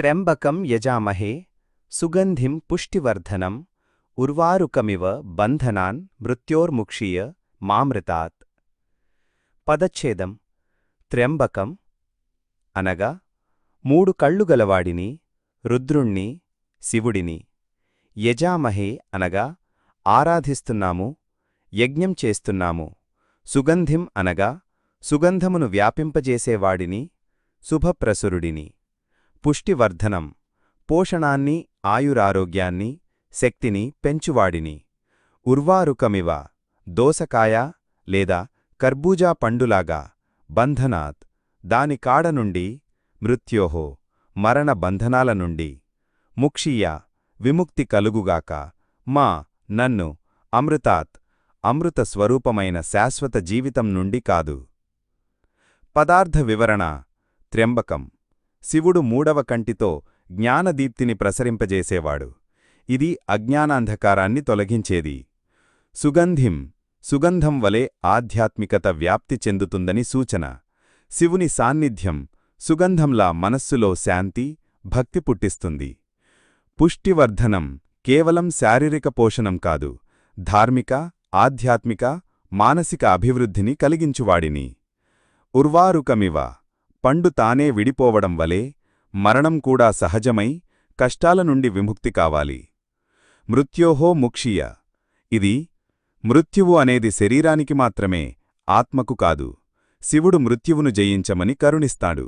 త్ర్యంబకం యజామహే సుగంధిం పుష్టివర్ధనం ఉర్వారుకమివ బంధనాన్ మృత్యోర్ముక్షీయ మామృతాత్. పదచ్ఛేదం త్ర్యంబకం అనగా మూడు కళ్ళు గలవాడిని రుద్రుణ్ణి శివుడిని. యజామహే అనగా ఆరాధిస్తున్నాము యజ్ఞం చేస్తున్నాము. సుగంధిం అనగా సుగంధమును వ్యాపింపజేసేవాడిని శుభప్రసురుడిని. పుష్టివర్ధనం పోషణాన్ని ఆయురారోగ్యాన్ని శక్తిని పెంచువాడిని. ఉర్వారుకమివ దోసకాయ లేదా కర్బూజా పండులాగా బంధనాత్ దాని కాడ నుండి మృత్యోహో మరణ బంధనాల నుండి. ముక్షీయ విముక్తి కలుగుగాక మా నన్ను అమృతాత్ అమృత స్వరూపమైన శాశ్వత జీవితం నుండి కాదు. పదార్థ వివరణ త్ర్యంబకం. శివుడు మూడవ కంటితో జ్ఞానదీప్తిని ప్రసరింపజేసేవాడు. ఇది అజ్ఞానాంధకారాన్ని తొలగించేది. సుగంధిం సుగంధం వలె ఆధ్యాత్మికత వ్యాప్తి చెందుతుందని సూచన. శివుని సాన్నిధ్యం సుగంధంలా మనస్సులో శాంతి భక్తి పుట్టిస్తుంది. పుష్టివర్ధనం కేవలం శారీరక పోషణం కాదు ధార్మిక ఆధ్యాత్మిక మానసిక అభివృద్ధిని కలిగించువాడిని. ఉర్వారుకమివ పండు తానే విడిపోవడం వలె మరణం కూడా సహజమై కష్టాల నుండి విముక్తి కావాలి. మృత్యోహో ముక్షీయ. ఇది మృత్యువు అనేది శరీరానికి మాత్రమే ఆత్మకు కాదు. శివుడు మృత్యువును జయించమని కరుణిస్తాడు.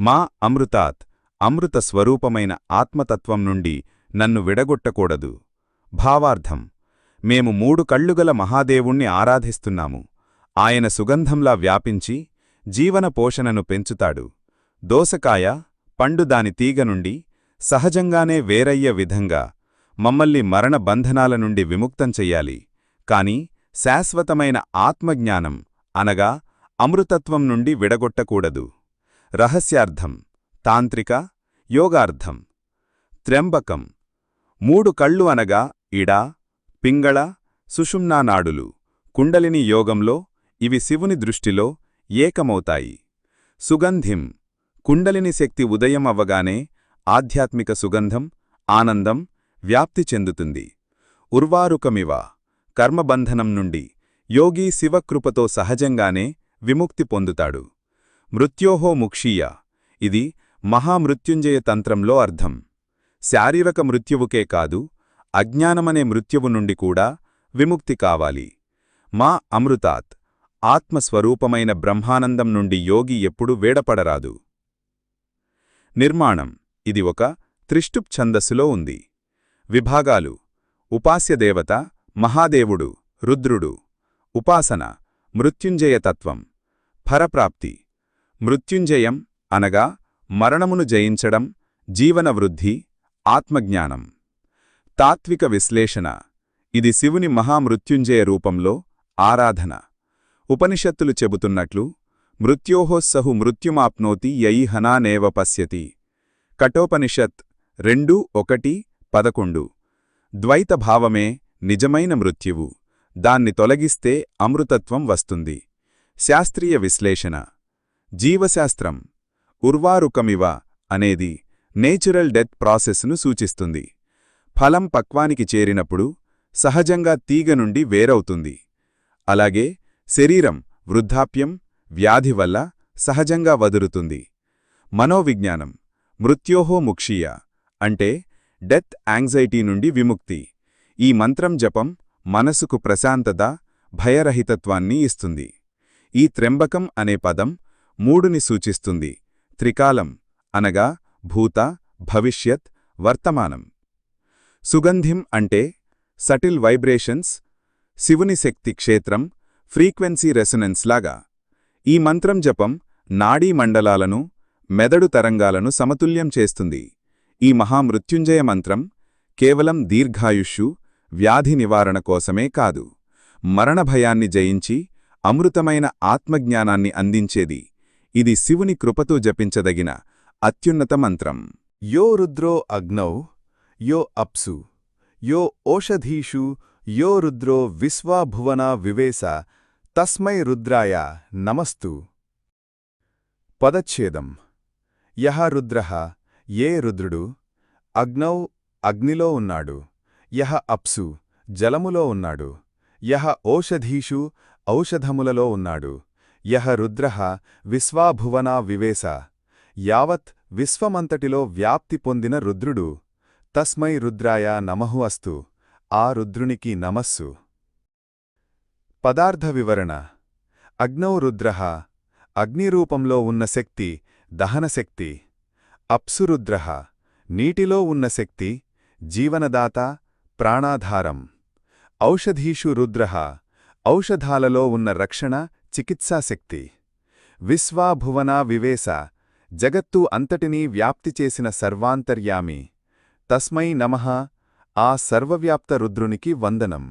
మా అమృతాత్ అమృత స్వరూపమైన ఆత్మతత్వం నుండి నన్ను విడగొట్టకూడదు. భావార్థం. మేము మూడు కళ్ళుగల మహాదేవుణ్ణి ఆరాధిస్తున్నాము. ఆయన సుగంధంలా వ్యాపించి జీవన పోషణను పెంచుతాడు. దోసకాయ పండు దాని తీగ నుండి సహజంగానే వేరయ్య విధంగా మమ్మల్ని మరణ బంధనాల నుండి విముక్తం చెయ్యాలి. కాని శాశ్వతమైన ఆత్మజ్ఞానం అనగా అమృతత్వం నుండి విడగొట్టకూడదు. రహస్యార్థం తాంత్రిక యోగార్థం. త్ర్యంబకం మూడు కళ్ళు అనగా ఇడ పింగళ సుషుమ్నానాడులు కుండలిని యోగంలో ఇవి శివుని దృష్టిలో ఏకమవుతాయి. సుగంధిం. కుండలిని శక్తి ఉదయం అవ్వగానే ఆధ్యాత్మిక సుగంధం ఆనందం వ్యాప్తి చెందుతుంది. ఉర్వారుకమివ. కర్మబంధనం నుండి యోగి శివకృపతో సహజంగానే విముక్తి పొందుతాడు. మృత్యోహో ముక్షీయ. ఇది మహామృత్యుంజయ తంత్రంలో అర్థం. శారీరక మృత్యువుకే కాదు అజ్ఞానమనే మృత్యువు నుండి కూడా విముక్తి కావాలి. మా అమృతాత్. ఆత్మస్వరూపమైన బ్రహ్మానందం నుండి యోగి ఎప్పుడు వేడపడరాదు. నిర్మాణం. ఇది ఒక త్రిష్టుప్ ఛందస్సులో ఉంది. విభాగాలు. ఉపాస్యదేవత మహాదేవుడు రుద్రుడు. ఉపాసన. మృత్యుంజయతత్వం. ఫరప్రాప్తి మృత్యుంజయం అనగా మరణమును జయించడం జీవనవృద్ధి ఆత్మజ్ఞానం. తాత్విక విశ్లేషణ. ఇది శివుని మహామృత్యుంజయ రూపంలో ఆరాధన. ఉపనిషత్తులు చెబుతున్నట్లు మృత్యోహోస్సహు మృత్యుమాప్నోతి యయి హనానేవ పశ్యతి. కఠోపనిషత్ రెండు ఒకటి పదకొండు. ద్వైతభావమే నిజమైన మృత్యువు. దాన్ని తొలగిస్తే అమృతత్వం వస్తుంది. శాస్త్రీయ విశ్లేషణ. జీవశాస్త్రం. ఉర్వారుకమివ అనేది నేచురల్ డెత్ ప్రాసెస్ను సూచిస్తుంది. ఫలం పక్వానికి చేరినప్పుడు సహజంగా తీగ నుండి వేరవుతుంది. అలాగే శరీరం వృద్ధాప్యం వ్యాధి వల్ల సహజంగా వదురుతుంది. మనోవిజ్ఞానం మృత్యోహో ముక్షీయ అంటే డెత్ యాంగ్జైటీ నుండి విముక్తి. ఈ మంత్రం జపం మనసుకు ప్రశాంతత భయరహితత్వాన్ని ఇస్తుంది. ఈ త్రెంబకం అనే పదం మూడుని సూచిస్తుంది. త్రికాలం అనగా భూత భవిష్యత్ వర్తమానం. సుగంధిం అంటే సటిల్ వైబ్రేషన్స్ శివుని శక్తి క్షేత్రం ఫ్రీక్వెన్సీ రెసొనెన్స్ లాగా. ఈ మంత్రం జపం నాడీ మండలాలను మెదడు తరంగాలను సమతుల్యం చేస్తుంది. ఈ మహామృత్యుంజయ మంత్రం కేవలం దీర్ఘాయుష్యు వ్యాధి నివారణ కోసమే కాదు. మరణభయాన్ని జయించి అమృతమైన ఆత్మజ్ఞానాన్ని అందించేది. ఇది శివుని కృపతో జపించదగిన అత్యున్నత మంత్రం. యో రుద్రో అగ్నౌ యో అప్సు యో ఓషధీషు యో రుద్రో విశ్వాభువన వివేశ తస్మై రుద్రాయ నమస్తు. పదచ్ఛేదం. యహ రుద్రః ఏ రుద్రుడు? అగ్నౌ అగ్నిలో ఉన్నాడు. యహ అప్సు జలములో ఉన్నాడు. యహ ఓషధీషు ఔషధములలో ఉన్నాడు. యహ రుద్రః విశ్వాభువనా వివేశ. యావత్ విశ్వమంతటిలో వ్యాప్తి పొందిన రుద్రుడు. తస్మై రుద్రాయ నమః అస్తు. ఆ రుద్రునికి నమస్సు. పదార్థ వివరణ అగ్నౌ రుద్రః అగ్నిరూపంలో ఉన్న శక్తి దహనశక్తి. అప్సురుద్రః నీటిలో ఉన్న శక్తి జీవనదాత ప్రాణాధారం. ఔషధీషు రుద్ర ఔషధాలలో ఉన్న రక్షణ చికిత్సాశక్తి విశ్వాభువనా వివేశ జగత్తు అంతటినీ వ్యాప్తి చేసిన సర్వాంతర్యామి. తస్మై నమః ఆ సర్వవ్యాప్త రుద్రునికి వందనం.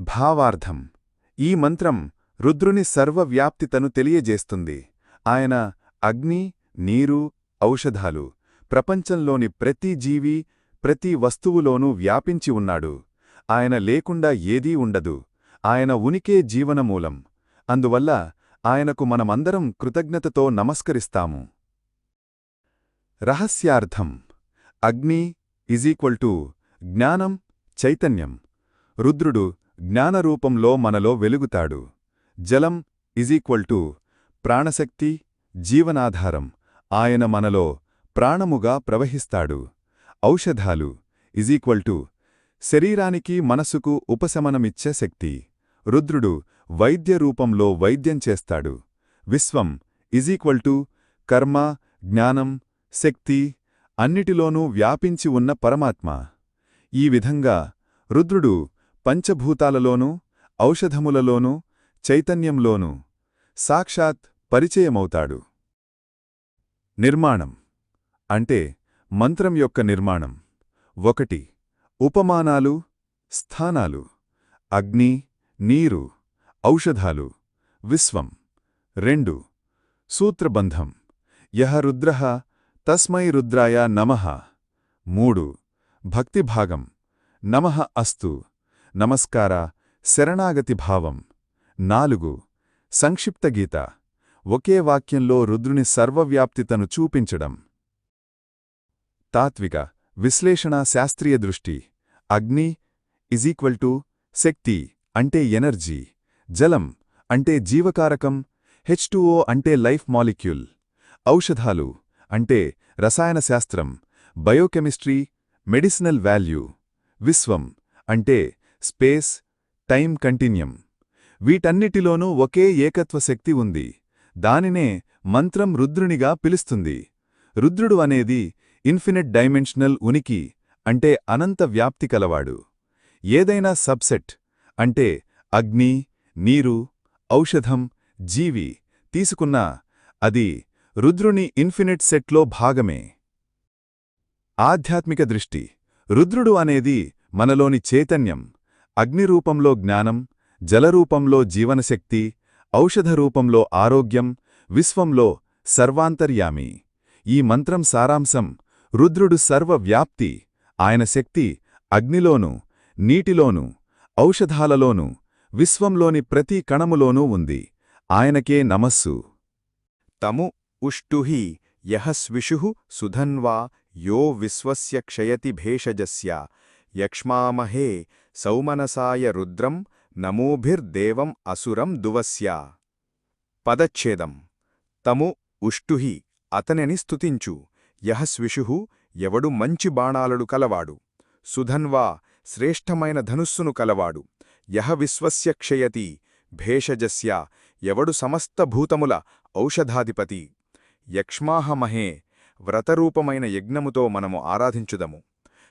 భావార్థం. ఈ మంత్రం రుద్రుని సర్వవ్యాప్తితను తెలియజేస్తుంది. ఆయన అగ్ని నీరు ఔషధాలు ప్రపంచంలోని ప్రతి జీవి ప్రతి వస్తువులోనూ వ్యాపించి ఉన్నాడు. ఆయన లేకుండా ఏదీ ఉండదు. ఆయన ఉనికే జీవనమూలం. అందువల్ల ఆయనకు మనమందరం కృతజ్ఞతతో నమస్కరిస్తాము. రహస్యార్థం. అగ్ని ఈజీక్వల్ టు జ్ఞానం చైతన్యం. రుద్రుడు జ్ఞానరూపంలో మనలో వెలుగుతాడు. జలం ఈజీక్వల్టు ప్రాణశక్తి జీవనాధారం. ఆయన మనలో ప్రాణముగా ప్రవహిస్తాడు. ఔషధాలు ఈజీక్వల్టు శరీరానికి మనసుకు ఉపశమనమిచ్చే శక్తి. రుద్రుడు వైద్య రూపంలో వైద్యం చేస్తాడు. విశ్వం ఈజీక్వల్టు కర్మ జ్ఞానం శక్తి అన్నిటిలోనూ వ్యాపించి ఉన్న పరమాత్మ. ఈ విధంగా రుద్రుడు పంచభూతాలలోనూ ఔషధములలోనూ చైతన్యంలోనూ సాక్షాత్ పరిచయమవుతాడు. నిర్మాణం అంటే మంత్రం యొక్క నిర్మాణం. ఒకటి ఉపమానాలు స్థానాలు. అగ్ని నీరు ఔషధాలు. విశ్వం. రెండు సూత్రబంధం. యహ రుద్ర తస్మై రుద్రాయ నమః. మూడు భక్తిభాగం. నమః అస్తు. నమస్కార శరణాగతి భావం. నాలుగు సంక్షిప్త గీత. ఒకే వాక్యంలో రుద్రుని సర్వవ్యాప్తితను చూపించడం. తాత్విక విశ్లేషణ శాస్త్రీయ దృష్టి. అగ్ని ఈక్వల్ టు శక్తి అంటే ఎనర్జీ. జలం అంటే జీవకారకం. హెచ్టుఓ అంటే లైఫ్ మాలిక్యూల్. ఔషధాలు అంటే రసాయన శాస్త్రం. Biochemistry medicinal value. విశ్వం అంటే స్పేస్ టైం కంటిన్యం. వీటన్నిటిలోనూ ఒకే ఏకత్వ శక్తి ఉంది. దానినే మంత్రం రుద్రునిగా పిలుస్తుంది. రుద్రుడు అనేది ఇన్ఫినిట్ డైమెన్షనల్ ఉనికి అంటే అనంత వ్యాప్తి కలవాడు. ఏదైనా సబ్సెట్ అంటే అగ్ని నీరు ఔషధం జీవి తీసుకున్నా అది రుద్రుని ఇన్ఫినిట్ సెట్లో భాగమే. ఆధ్యాత్మిక దృష్టి. రుద్రుడు అనేది మనలోని చైతన్యం. అగ్నిరూపంలో జ్ఞానం జలరూపంలో జీవనశక్తి ఔషధరూపంలో ఆరోగ్యం విశ్వంలో సర్వాంతర్యామి. ఈ మంత్రం సారాంశం రుద్రుడు సర్వవ్యాప్తి ఆయన శక్తి అగ్నిలోనూ నీటిలోనూ ఔషధాలలోనూ విశ్వంలోని ప్రతి కణములోనూ ఉంది. ఆయనకే నమస్సు. తము ఉష్టుహి యహస్విషు సుధన్వా యో విశ్వస్య క్షయతి భేషజస్య. యక్ష్మామహే సౌమనసాయ రుద్రం నమోభిర్దేవం అసురం దువస్యా పదచ్ఛేదం తము ఉష్టుహి అతనిని స్తుతించు యహస్విషు ఎవడు మంచి బాణాలడు కలవాడు సుధన్వా శ్రేష్టమైన ధనుస్సును కలవాడు యహ విశ్వస్య క్షయతి భేషజస్య ఎవడు సమస్త భూతముల ఔషధాధిపతి యక్ష్మాహమహే వ్రతరూపమైన యజ్ఞముతో మనము ఆరాధించుదము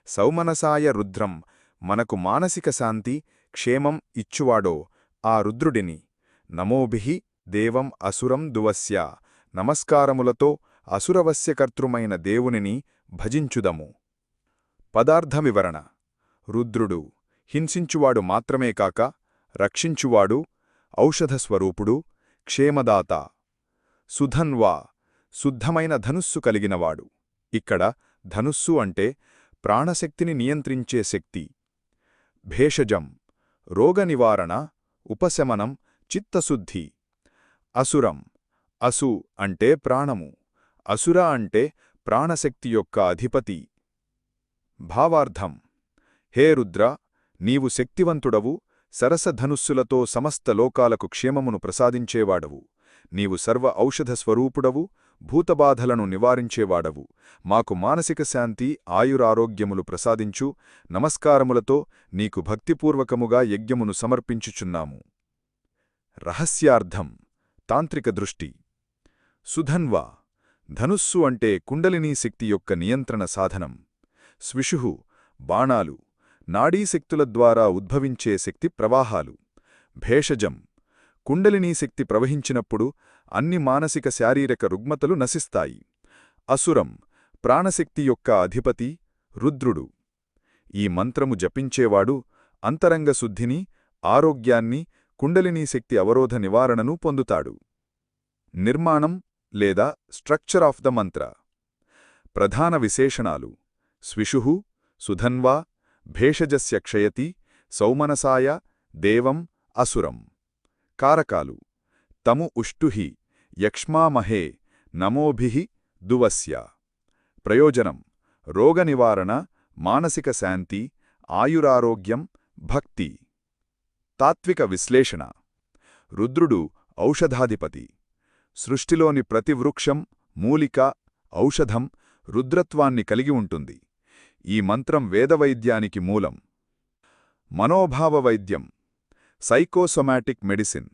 సౌమనసాయ రుద్రం మనకు మానసిక శాంతి క్షేమం ఇచ్చువాడో ఆ రుద్రుడిని. నమోభి దేవం అసురం దువస్య నమస్కారములతో అసురవస్యకర్తృమైన దేవునిని భజించుదము. పదార్థవివరణ. రుద్రుడు హింసించువాడు మాత్రమే కాక రక్షించువాడు ఔషధస్వరూపుడు క్షేమదాత. సుధన్వా శుద్ధమైన ధనుస్సు కలిగినవాడు. ఇక్కడ ధనుస్సు అంటే ప్రాణశక్తిని నియంత్రించే శక్తి. భేషజం రోగనివారణ ఉపశమనం చిత్తశుద్ధి. అసురం అసు అంటే ప్రాణము అసుర అంటే ప్రాణశక్తి యొక్క అధిపతి. భావార్థం హే రుద్ర నీవు శక్తివంతుడవు సరసధనుస్సులతో సమస్త లోకాలకు క్షేమమును ప్రసాదించేవాడవు. నీవు సర్వ ఔషధ స్వరూపుడవు భూతబాధలను నివారించేవాడవు. మాకు మానసిక శాంతి ఆయురారోగ్యములు ప్రసాదించు నమస్కారములతో నీకు భక్తిపూర్వకముగా యజ్ఞమును సమర్పించుచున్నాము. రహస్యార్థం తాంత్రిక దృష్టి. సుధన్వా ధనుస్సు అంటే కుండలినీ శక్తి యొక్క నియంత్రణ సాధనం. స్విషుహు బాణాలు నాడీశక్తుల ద్వారా ఉద్భవించే శక్తి ప్రవాహాలు. భేషజం కుండలినీ శక్తి ప్రవహించినప్పుడు అన్ని మానసిక శారీరక రుగ్మతలు నశిస్తాయి. అసురం ప్రాణశక్తి యొక్క అధిపతి రుద్రుడు. ఈ మంత్రము జపించేవాడు అంతరంగ శుద్ధిని ఆరోగ్యాన్ని కుండలినీ శక్తి అవరోధ నివారణను పొందుతాడు. నిర్మాణం లేదా స్ట్రక్చర్ ఆఫ్ ద మంత్ర. ప్రధాన విశేషణాలు. స్విషుః సుధన్వా భేషజస్య క్షయతి సౌమనసాయ దేవం అసురం. కారకాలు. తము ఉష్టుహి యక్ష్మామహే నమోభి దువస్య. ప్రయోజనం. రోగనివారణ మానసిక శాంతి ఆయురారోగ్యం భక్తి. తాత్విక విశ్లేషణ. రుద్రుడు ఔషధాధిపతి. సృష్టిలోని ప్రతి వృక్షం మూలిక ఔషధం రుద్రత్వాన్ని కలిగి ఉంటుంది. ఈ మంత్రం వేదవైద్యానికి మూలం. మనోభావ వైద్యం సైకోసొమాటిక్ మెడిసిన్.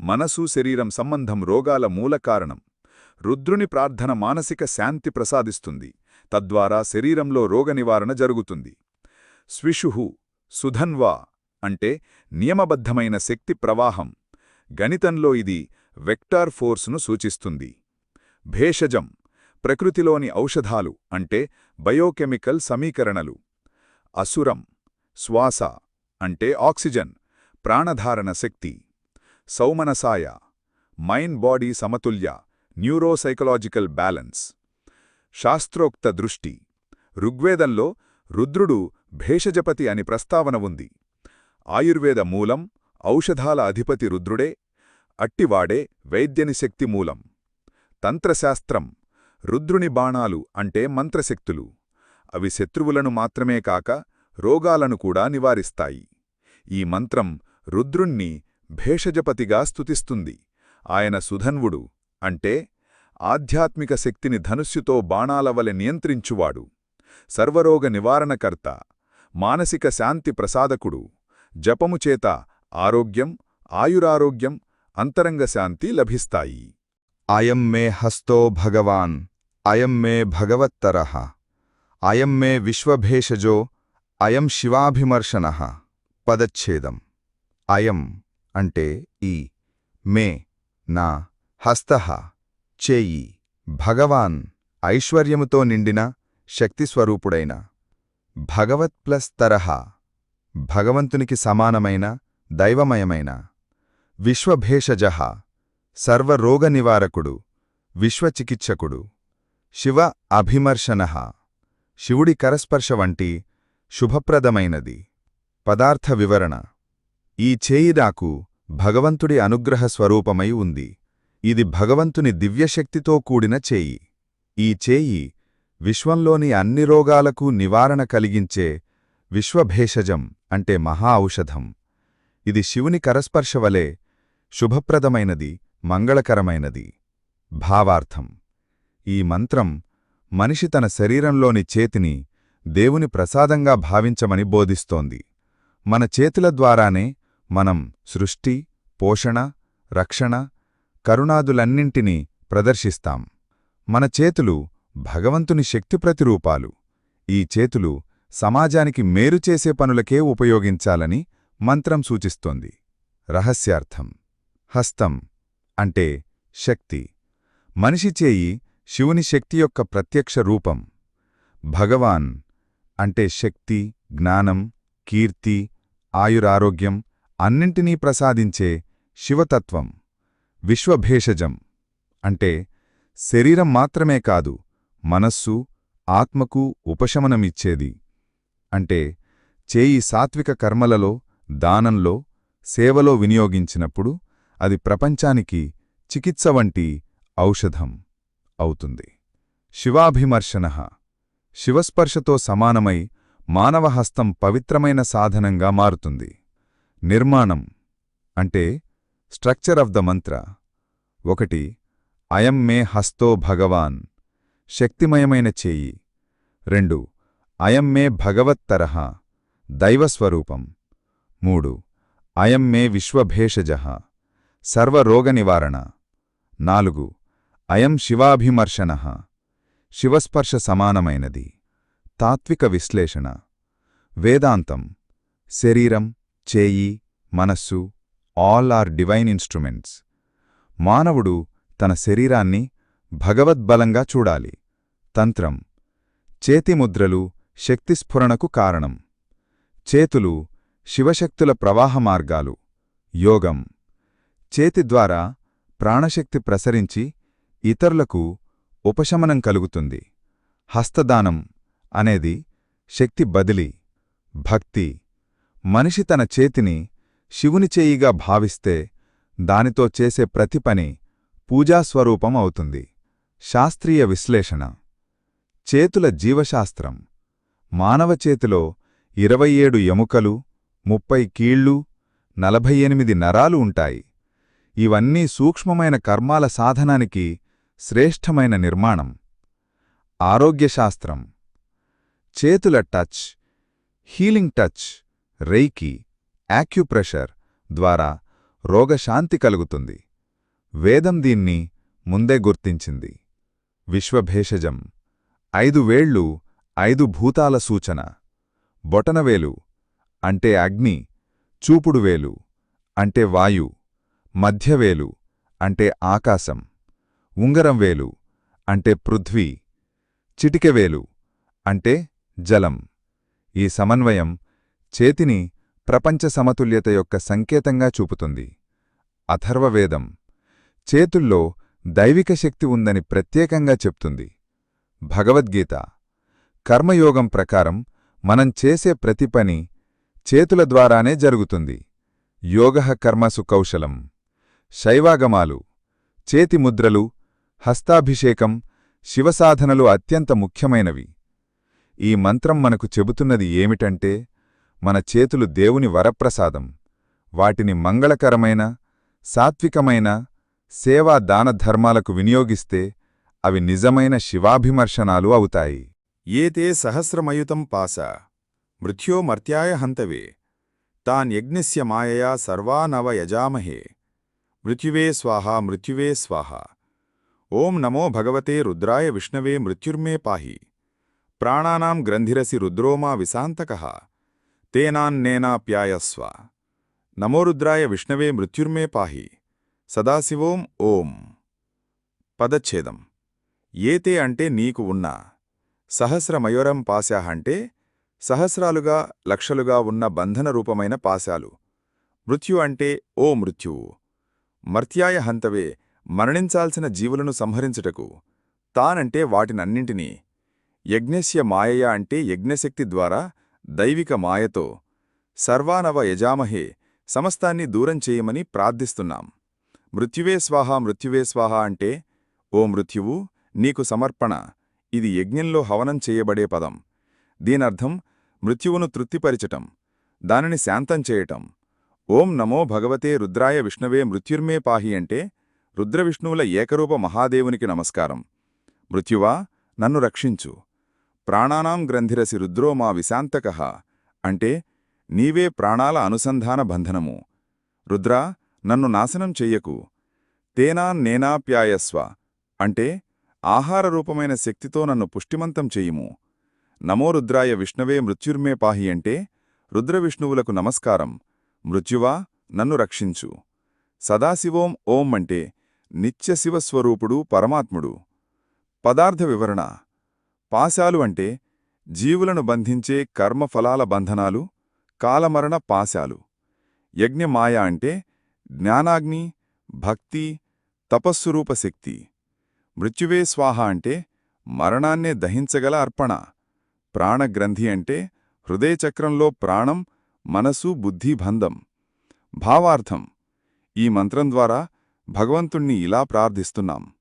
మనసు శరీరం సంబంధం రోగాల మూల కారణం. రుద్రుని ప్రార్థన మానసిక శాంతి ప్రసాదిస్తుంది. తద్వారా శరీరంలో రోగ నివారణ జరుగుతుంది. స్విషుహు సుధన్వా అంటే నియమబద్ధమైన శక్తి ప్రవాహం. గణితంలో ఇది వెక్టార్ ఫోర్స్ను సూచిస్తుంది. భేషజం ప్రకృతిలోని ఔషధాలు అంటే బయోకెమికల్ సమీకరణలు. అసురం శ్వాస అంటే ఆక్సిజన్. ప్రాణధారణ శక్తి సౌమనసాయ మైండ్ బాడీ సమతుల్య న్యూరోసైకలాజికల్ బ్యాలెన్స్ శాస్త్రోక్త దృష్టి ఋగ్వేదంలో రుద్రుడు భేషజపతి అని ప్రస్తావన ఉంది. ఆయుర్వేద మూలం ఔషధాల అధిపతి రుద్రుడే అట్టివాడే వైద్యని శక్తి మూలం. తంత్రశాస్త్రం రుద్రుని బాణాలు అంటే మంత్రశక్తులు. అవి శత్రువులను మాత్రమే కాక రోగాలను కూడా నివారిస్తాయి. ఈ మంత్రం రుద్రుణ్ణి భేషజపతిగా స్తుతిస్తుంది. ఆయన సుధన్వుడు అంటే ఆధ్యాత్మిక శక్తిని ధనుస్సుతో బాణాలవలె నియంత్రించువాడు. సర్వరోగ నివారణకర్త మానసిక శాంతి ప్రసాదకుడు జపముచేత ఆరోగ్యం ఆయురారోగ్యం అంతరంగ శాంతి లభిస్తాయి. అయం మే హస్తో భగవాన్ అయం మే భగవత్తరః అయం మే విశ్వభేషజో అయం శివాభిమర్శన పదచ్ఛేదం. అయం అంటే ఈ మే నా హస్త చేయి భగవాన్ ఐశ్వర్యముతో నిండిన శక్తిస్వరూపుడైన. భగవత్ ప్లస్ తరహా భగవంతునికి సమానమైన దైవమయమైన. విశ్వభేషజ సర్వరోగ నివారకుడు విశ్వచికిత్సకుడు. శివ అభిమర్శన శివుడి కరస్పర్శ వంటి శుభప్రదమైనది. పదార్థ వివరణ. ఈ చేయి నాకు భగవంతుడి అనుగ్రహ స్వరూపమై ఉంది. ఇది భగవంతుని దివ్యశక్తితో కూడిన చేయి. ఈ చేయి విశ్వంలోని అన్ని రోగాలకు నివారణ కలిగించే విశ్వభేషజం అంటే మహా ఔషధం. ఇది శివుని కరస్పర్శవలే శుభప్రదమైనది మంగళకరమైనది. భావార్థం. ఈ మంత్రం మనిషి తన శరీరంలోని చేతిని దేవుని ప్రసాదంగా భావించమని బోధిస్తోంది. మన చేతుల ద్వారానే మనం సృష్టి పోషణ రక్షణ కరుణాదులన్నింటినీ ప్రదర్శిస్తాం. మన చేతులు భగవంతుని శక్తి ప్రతిరూపాలు. ఈ చేతులు సమాజానికి మేరుచేసే పనులకే ఉపయోగించాలని మంత్రం సూచిస్తోంది. రహస్యార్థం. హస్తం అంటే శక్తి. మనిషి చేయి శివుని శక్తి యొక్క ప్రత్యక్ష రూపం. భగవాన్ అంటే శక్తి జ్ఞానం కీర్తి ఆయురారోగ్యం అన్నింటినీ ప్రసాదించే శివతత్వం విశ్వభేషజం. అంటే శరీరం మాత్రమే కాదు మనస్సు ఆత్మకు ఉపశమనమిచ్చేది. అంటే చేయి సాత్విక కర్మలలో దానంలో సేవలో వినియోగించినప్పుడు అది ప్రపంచానికి చికిత్స వంటి ఔషధం అవుతుంది. శివాభిమర్శన శివస్పర్శతో సమానమై మానవహస్తం పవిత్రమైన సాధనంగా మారుతుంది. నిర్మాణం అంటే స్ట్రక్చర్ ఆఫ్ ద మంత్ర. ఒకటి అయం మే హస్తో భగవాన్ శక్తిమయమైన చేయి. రెండు అయం మే భగవత్తరహ దైవస్వరూపం మూడు అయం మే విశ్వభేషజ సర్వరోగ నివారణ. నాలుగు అయం శివాభిమర్శన శివస్పర్శ సమానమైనది. తాత్విక విశ్లేషణ. వేదాంతం శరీరం చేయి మనస్సు ఆల్ ఆర్ డివైన్ ఇన్స్ట్రుమెంట్స్. మానవుడు తన శరీరాన్ని భగవద్బలంగా చూడాలి. తంత్రం. చేతిముద్రలు శక్తిస్ఫురణకు కారణం. చేతులు శివశక్తుల ప్రవాహ మార్గాలు. యోగం. చేతి ద్వారా ప్రాణశక్తి ప్రసరించి ఇతరులకు ఉపశమనం కలుగుతుంది. హస్తదానం అనేది శక్తి బదిలీ భక్తి. మనిషి తన చేతిని శివుని చేయిగా భావిస్తే దానితో చేసే ప్రతి పని పూజాస్వరూపం అవుతుంది. శాస్త్రీయ విశ్లేషణ. చేతుల జీవశాస్త్రం. మానవ చేతిలో ఇరవై ఏడు ఎముకలు ముప్పై కీళ్ళు నలభై ఎనిమిది నరాలు ఉంటాయి. ఇవన్నీ సూక్ష్మమైన కర్మాల సాధనానికి శ్రేష్టమైన నిర్మాణం. ఆరోగ్యశాస్త్రం. చేతుల touch. Healing touch. Reiki acupressure ద్వారా రోగశాంతి కలుగుతుంది. వేదం దీన్ని ముందే గుర్తించింది. విశ్వభేషజం ఐదు వేళ్ళు ఐదు భూతాల సూచన. బొటనవేలు అంటే అగ్ని చూపుడువేలు అంటే వాయు మధ్యవేలు అంటే ఆకాశం ఉంగరంవేలు అంటే పృథ్వీ చిటికెవేలు అంటే జలం. ఈ సమన్వయం చేతిని ప్రపంచ సమతుల్యత యొక్క సంకేతంగా చూపుతుంది. అథర్వవేదం చేతుల్లో దైవిక శక్తి ఉందని ప్రత్యేకంగా చెప్తుంది. భగవద్గీత కర్మయోగం ప్రకారం మనం చేసే ప్రతి పని చేతుల ద్వారానే జరుగుతుంది. యోగ కర్మసు కౌశలం శైవాగమాలు చేతిముద్రలు హస్తాభిషేకం శివసాధనలు అత్యంత ముఖ్యమైనవి. ఈ మంత్రం మనకు చెబుతున్నది ఏమిటంటే మన చేతులు దేవుని వరప్రసాదం. వాటిని మంగళకరమైన సాత్వికమైన సేవా దానధర్మాలకు వినియోగిస్తే అవి నిజమైన శివాభిమర్శనాలు అవుతాయి. ఏతే సహస్రమయుతం పాస. మృత్యో మర్త్యాయ హంతవే. తాన్యజ్ఞస్య మాయయా సర్వానవ యజామహే. మృత్యువే స్వాహా మృత్యువే స్వాహ. ఓం నమో భగవతే రుద్రాయ విష్ణవే మృత్యుర్మే పాహి. ప్రాణానాం గ్రంథిరసి రుద్రోమా విశాంతకః. తేనాన్నేనాప్యాయస్వ నమోరుద్రాయ విష్ణవే మృత్యుర్మే పాహి. సదాశివోం ఓం. పదచ్ఛేదం. ఏతే అంటే నీకు ఉన్నా. సహస్రమయోరం పాశాహ అంటే సహస్రాలుగా లక్షలుగా ఉన్న బంధన రూపమైన పాశాలు. మృత్యు అంటే ఓ మృత్యువు మర్త్యాయ హంతవే మరణించాల్సిన జీవులను సంహరించుటకు. తానంటే వాటినన్నింటినీ. యజ్ఞస్య మాయయ అంటే యజ్ఞశక్తి ద్వారా దైవిక మాయతో సర్వానవ యజామహే సమస్తాన్ని దూరం చేయమని ప్రార్థిస్తున్నాం. మృత్యువే స్వాహ మృత్యువే స్వాహ అంటే ఓ మృత్యువు నీకు సమర్పణ ఇది యజ్ఞంలో హవనం చేయబడే పదం. దీనర్థం మృత్యువును తృప్తిపరిచటం దానిని శాంతం చేయటం. ఓం నమో భగవతే రుద్రాయ విష్ణవే మృత్యుర్మే పాహి అంటే రుద్రవిష్ణువుల ఏకరూప మహాదేవునికి నమస్కారం. మృత్యువా నన్ను రక్షించు. ప్రాణానాం గ్రంథిరసి రుద్రో మా విశాంతక అంటే నీవే ప్రాణాల అనుసంధాన బంధనము. రుద్రా నన్ను నాశనం చెయ్యకు. తేనా నేనాప్యాయస్వ అంటే ఆహార రూపమైన శక్తితో నన్ను పుష్టిమంతం చెయ్యుము నమో రుద్రాయ విష్ణవే మృత్యుర్మే పాహి అంటే రుద్రవిష్ణువులకు నమస్కారం. మృత్యువా నన్ను రక్షించు. సదాశివోం ఓం అంటే నిత్యశివస్వరూపుడు పరమాత్ముడు. పదార్థ వివరణ పాశాలు అంటే జీవులను బంధించే కర్మఫలాల బంధనాలు కాలమరణ పాశాలు. యజ్ఞమాయ అంటే జ్ఞానాగ్ని భక్తి తపస్సురూప శక్తి. మృత్యువే స్వాహ అంటే మరణాన్నే దహించగల అర్పణ. ప్రాణగ్రంథి అంటే హృదయచక్రంలో ప్రాణం మనసు బుద్ధి బంధం. భావార్థం. ఈ మంత్రం ద్వారా భగవంతుణ్ణి ఇలా ప్రార్థిస్తున్నాం.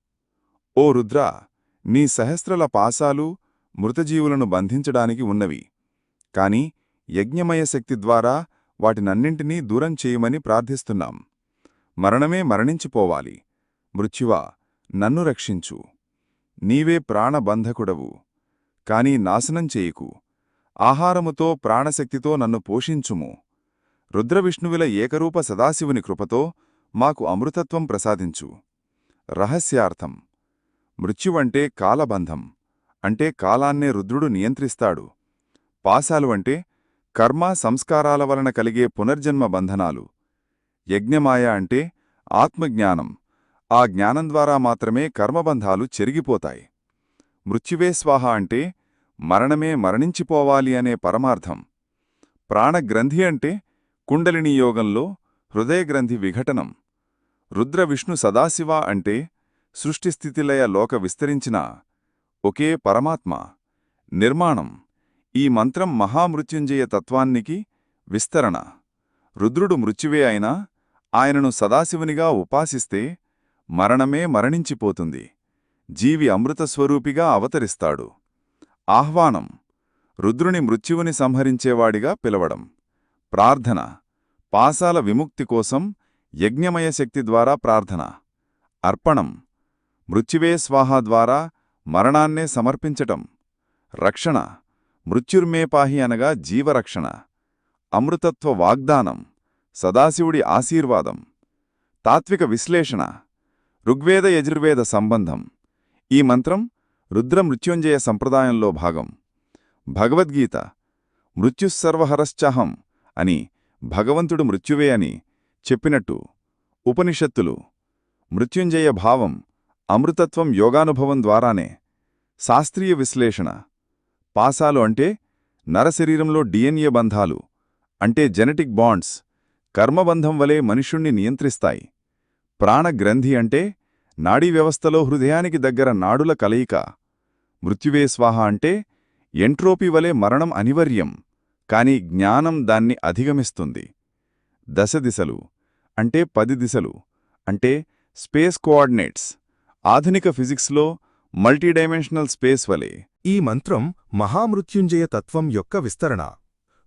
ఓ రుద్ర నీ సహస్రల పాశాలు మృతజీవులను బంధించడానికి ఉన్నవి. కాని యజ్ఞమయ శక్తి ద్వారా వాటినన్నింటినీ దూరం చేయమని ప్రార్థిస్తున్నాం. మరణమే మరణించిపోవాలి. మృత్యువా నన్ను రక్షించు. నీవే ప్రాణబంధకుడవు. కాని నాశనం చేయకు. ఆహారముతో ప్రాణశక్తితో నన్ను పోషించుము. రుద్రవిష్ణువుల ఏకరూప సదాశివుని కృపతో మాకు అమృతత్వం ప్రసాదించు. రహస్యార్థం మృత్యువంటే కాలబంధం అంటే కాలాన్నే రుద్రుడు నియంత్రిస్తాడు. పాశాలు అంటే కర్మ సంస్కారాల వలన కలిగే పునర్జన్మ బంధనాలు. యజ్ఞమాయ అంటే ఆత్మజ్ఞానం ఆ జ్ఞానం ద్వారా మాత్రమే కర్మబంధాలు చెరిగిపోతాయి. మృత్యువే స్వాహ అంటే మరణమే మరణించిపోవాలి అనే పరమార్థం. ప్రాణగ్రంథి అంటే కుండలిని యోగంలో హృదయగ్రంథి విఘటనం. రుద్ర విష్ణు సదాశివ అంటే సృష్టిస్థితిలయ లోక విస్తరించిన ఒకే పరమాత్మ. నిర్మాణం. ఈ మంత్రం మహామృత్యుంజయ తత్వానికి విస్తరణ. రుద్రుడు మృత్యువే అయినా ఆయనను సదాశివునిగా ఉపాసిస్తే మరణమే మరణించిపోతుంది. జీవి అమృతస్వరూపిగా అవతరిస్తాడు. ఆహ్వానం. రుద్రుని మృత్యువుని సంహరించేవాడిగా పిలవడం. ప్రార్థన. పాసాల విముక్తి కోసం యజ్ఞమయ శక్తి ద్వారా ప్రార్థన. అర్పణం. మృత్యువే స్వాహ ద్వారా మరణాన్నే సమర్పించటం. రక్షణ. మృత్యుర్మేపాహి అనగా జీవరక్షణ. అమృతత్వ వాగ్దానం. సదాశివుడి ఆశీర్వాదం. తాత్విక విశ్లేషణ. ఋగ్వేద యజుర్వేద సంబంధం. ఈ మంత్రం రుద్ర మృత్యుంజయ సంప్రదాయంలో భాగం. భగవద్గీత. మృత్యుస్సర్వహరశ్చహం అని భగవంతుడు మృత్యువే అని చెప్పినట్టు. ఉపనిషత్తులు. మృత్యుంజయ భావం. అమృతత్వం యోగానుభవం ద్వారానే శాస్త్రీయ విశ్లేషణ. పాసాలు అంటే నరశరీరంలో డిఎన్ఏ బంధాలు అంటే జెనెటిక్ బాండ్స్ కర్మబంధం వలె మనుష్యుణ్ణి నియంత్రిస్తాయి. ప్రాణగ్రంథి అంటే నాడీ వ్యవస్థలో హృదయానికి దగ్గర నాడుల కలయిక. మృత్యువే స్వాహ అంటే ఎంట్రోపీ వలె మరణం అనివర్యం కాని జ్ఞానం దాన్ని అధిగమిస్తుంది. దశ దిశలు అంటే పది దిశలు అంటే స్పేస్ కోఆర్డినేట్స్. ఆధునిక ఫిజిక్స్లో మల్టీడైమెన్షనల్ స్పేస్ వలె. ఈ మంత్రం మహామృత్యుంజయ తత్వం యొక్క విస్తరణ.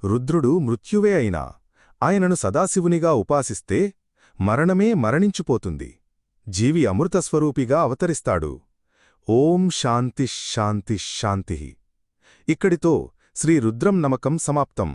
రుద్రుడు మృత్యువే అయినా ఆయనను సదాశివునిగా ఉపాసిస్తే మరణమే మరణించిపోతుంది. జీవి అమృతస్వరూపిగా అవతరిస్తాడు. ఓం శాంతి శాంతి శాంతి. ఇక్కడితో శ్రీ రుద్రం నమకం సమాప్తం.